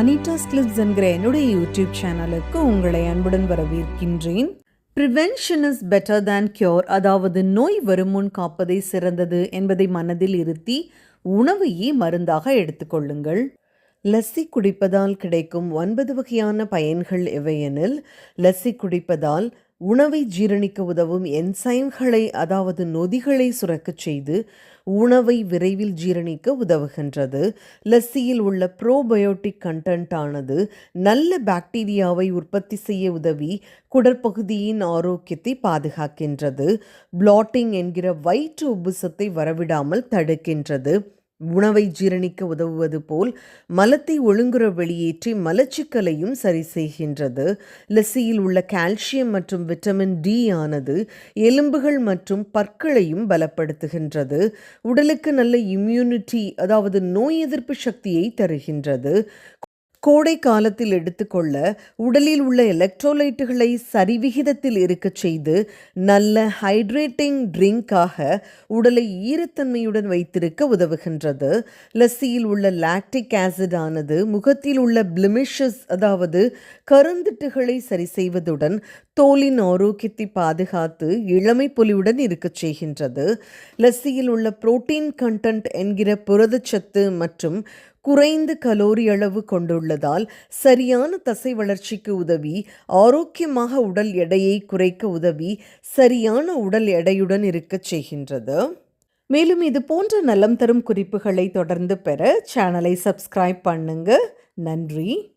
Anita's clips என்கிற என்னுடைய YouTube சேனலுக்கு உங்களை அன்புடன் வரவேற்கின்றேன். Prevention is better than cure அதாவது நோய் வருமுன் காப்பதே சிறந்தது என்பதை மனதில் இருத்தி உணவையே மருந்தாக எடுத்துக்கொள்ளுங்கள் லஸ்ஸி குடிப்பதால் கிடைக்கும் ஒன்பது வகையான பயன்கள் எவையெனில் லஸ்ஸி குடிப்பதால் உணவை ஜீரணிக்க உதவும் என்சைம்களை அதாவது நொதிகளை சுரக்கச் செய்து உணவை விரைவில் ஜீரணிக்க உதவுகின்றது. லஸ்ஸியில் உள்ள ப்ரோபயோட்டிக் கண்டென்ட் ஆனது நல்ல பாக்டீரியாவை உற்பத்தி செய்ய உதவி குடற்பகுதியின் ஆரோக்கியத்தை பாதுகாக்கின்றது. பிளாட்டிங் என்கிற வயிற்று உபுசத்தை வரவிடாமல் தடுக்கின்றது. உணவை ஜீரணிக்க உதவுவது போல் மலத்தை ஒழுங்குற வெளியேற்றி மலச்சிக்கலையும் சரி செய்கின்றது. லஸ்ஸியில் உள்ள கால்சியம் மற்றும் விட்டமின் டி ஆனது எலும்புகள் மற்றும் பற்களையும் பலப்படுத்துகின்றது. உடலுக்கு நல்ல இம்யூனிட்டி அதாவது நோய் எதிர்ப்பு சக்தியை தருகின்றது. கோடை காலத்தில் எடுத்துக்கொள்ள உடலில் உள்ள எலக்ட்ரோலைட்டுகளை சரிவிகிதத்தில் இருக்கச் செய்து நல்ல ஹைட்ரேட்டிங் ட்ரிங்காக உடலை ஈரத்தன்மையுடன் வைத்திருக்க உதவுகின்றது. லஸ்ஸியில் உள்ள லாக்டிக் ஆசிட் ஆனது முகத்தில் உள்ள பிளிமிஷஸ் அதாவது கருந்திட்டுகளை சரி செய்வதுடன் தோலின் ஆரோக்கியத்தை பாதுகாத்து இளமை பொலிவுடன் இருக்கச் செய்கின்றது. லஸ்ஸியில் உள்ள புரோட்டீன் கண்டென்ட் என்கிற புரதச்சத்து மற்றும் குறைந்த கலோரி அளவு கொண்டுள்ளதால் சரியான தசை வளர்ச்சிக்கு உதவி ஆரோக்கியமாக உடல் எடையை குறைக்க உதவி சரியான உடல் எடையுடன் இருக்கச் செய்கின்றது. மேலும் இது போன்ற நலம் தரும் குறிப்புகளை தொடர்ந்து பெற சேனலை சப்ஸ்கிரைப் பண்ணுங்க. நன்றி.